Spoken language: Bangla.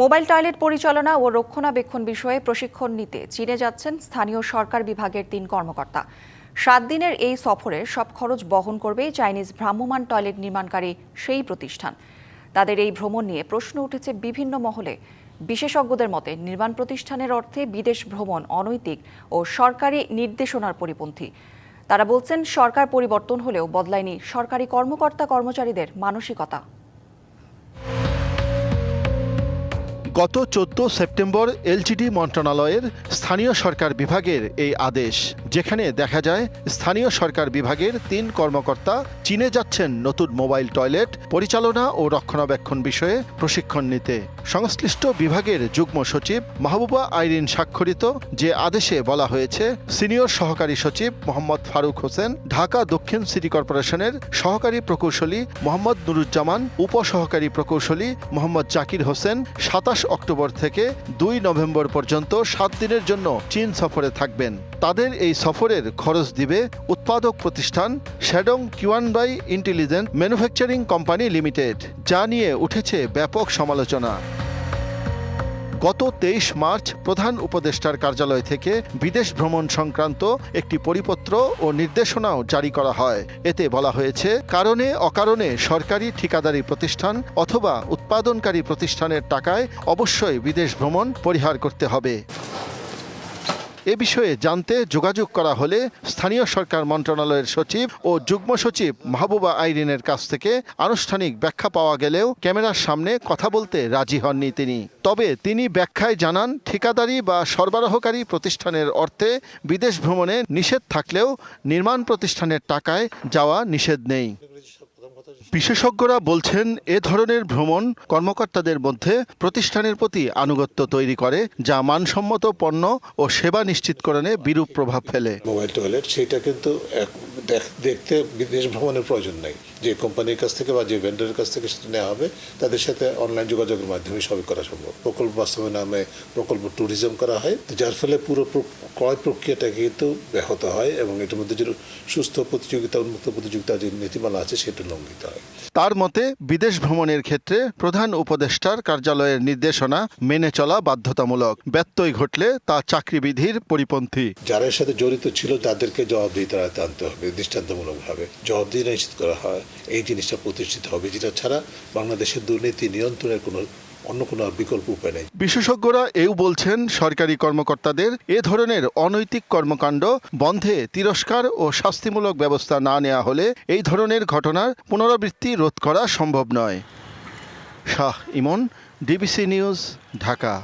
মোবাইল টয়লেট পরিচালনা ও রক্ষণাবেক্ষণ বিষয়ে প্রশিক্ষণ নিতে চীনে যাচ্ছেন স্থানীয় সরকার বিভাগের তিন কর্মকর্তা। সাত দিনের এই সফরে সব খরচ বহন করবে চাইনিজ ভ্রাম্যমাণ টয়লেট নির্মাণকারী সেই প্রতিষ্ঠান। তাদের এই ভ্রমণ নিয়ে প্রশ্ন উঠেছে বিভিন্ন মহলে। বিশেষজ্ঞদের মতে, নির্মাণ প্রতিষ্ঠানের অর্থে বিদেশ ভ্রমণ অনৈতিক ও সরকারি নির্দেশনার পরিপন্থী। তারা বলছেন, সরকার পরিবর্তন হলেও বদলায়নি সরকারি কর্মকর্তা কর্মচারীদের মানসিকতা। গত চোদ্দ সেপ্টেম্বর এলজিডি মন্ত্রণালয়ের স্থানীয় সরকার বিভাগের এই আদেশ, যেখানে দেখা যায় স্থানীয় সরকার বিভাগের তিন কর্মকর্তা চীনে যাচ্ছেন নতুন মোবাইল টয়লেট পরিচালনা ও রক্ষণাবেক্ষণ বিষয়ে প্রশিক্ষণ নিতে। সংশ্লিষ্ট বিভাগের যুগ্ম সচিব মাহবুবা আইরিন স্বাক্ষরিত যে আদেশে বলা হয়েছে, সিনিয়র সহকারী সচিব মোহাম্মদ ফারুক হোসেন, ঢাকা দক্ষিণ সিটি কর্পোরেশনের সহকারী প্রকৌশলী মোহাম্মদ নুরুজ্জামান, উপসহকারী প্রকৌশলী মোহাম্মদ জাকির হোসেন, সাতাশ অক্টোবর থেকে দুই নভেম্বর পর্যন্ত সাত দিনের জন্য চীন সফরে থাকবেন। তাদের এই সফরের খরচ দিবে উৎপাদক প্রতিষ্ঠান Shandong Qianbai intelligent manufacturing company limited, যা নিয়ে উঠেছে ব্যাপক সমালোচনা। গত তেইশ মার্চ প্রধান উপদেষ্টার কার্যালয় থেকে বিদেশ ভ্রমণ সংক্রান্ত একটি পরিপত্র ও নির্দেশনাও জারি করা হয়। এতে বলা হয়েছে, কারণে অকারণে সরকারি ঠিকাদারি প্রতিষ্ঠান অথবা উৎপাদনকারী প্রতিষ্ঠানের টাকায় অবশ্যই বিদেশ ভ্রমণ পরিহার করতে হবে। এ বিষয়ে জানতে যোগাযোগ করা হলে স্থানীয় সরকার মন্ত্রণালয়ের সচিব ও যুগ্ম সচিব মাহবুবা আইরিনের কাছ থেকে আনুষ্ঠানিক ব্যাখ্যা পাওয়া গেলেও ক্যামেরার সামনে কথা বলতে রাজি হননি তিনি। তবে তিনি ব্যাখ্যায় জানান, ঠিকাদারি বা সরবরাহকারী প্রতিষ্ঠানের অর্থে বিদেশ ভ্রমণে নিষেধ থাকলেও নির্মাণ প্রতিষ্ঠানের টাকায় যাওয়া নিষেধ নেই। বিশেষজ্ঞরা বলছেন, এ ধরনের ভ্রমণ কর্মকর্তাদের মধ্যে প্রতিষ্ঠানের প্রতি আনুগত্য তৈরি করে, যা মানসম্মত পণ্য ও সেবা নিশ্চিতকরণে বিরূপ প্রভাব ফেলে। মোবাইল টয়লেট, সেটা কিন্তু দেখতে বিদেশ ভ্রমণের প্রয়োজন নেই। যে কোম্পানির কাছ থেকে বা যে ভেন্ডারের কাছ থেকে সেটা নেওয়া হবে তাদের সাথে অনলাইন যোগাযোগের মাধ্যমে সবই করা সম্ভব। প্রকল্প বাস্তবায়ন নামে প্রকল্প ট্যুরিজম করা হয় যার ফলে পুরো ক্রয় প্রক্রিয়াটা কিন্তু ব্যাহত হয় এবং এটার মধ্যে যে সুস্থ প্রতিযোগিতা উন্মুক্ত প্রতিযোগিতা যে নীতিমালা আছে সেটা লঙ্ঘিত হয়। তার মতে বিদেশ ভ্রমণের ক্ষেত্রে প্রধান উপদেষ্টার কার্যালয়ের নির্দেশনা মেনে চলা বাধ্যতামূলক। ব্যত্যয় ঘটলে তা চাকরিবিধির পরিপন্থী। যারা সাথে জড়িত ছিল তাদেরকে জবাবদিহিতার আয়তে আনতে হবে। দৃষ্টান্তমূলকভাবে জবাবদিহি নিশ্চিত করা হয়, এই জিনিসটা প্রতিষ্ঠিত হবে, যেটা ছাড়া বাংলাদেশের দুর্নীতি নিয়ন্ত্রণের কোনো, অন্য কোনো বিকল্প উপায় নেই। বিশেষজ্ঞরা এও বলছেন, সরকারি কর্মকর্তাদের এ ধরনের অনৈতিক কর্মকাণ্ড বন্ধে তিরস্কার ও শাস্তিমূলক ব্যবস্থা না নেওয়া হলে এই ধরনের ঘটনার পুনরাবৃত্তি রোধ করা সম্ভব নয়। Shah Emon, DBC news, Dhaka.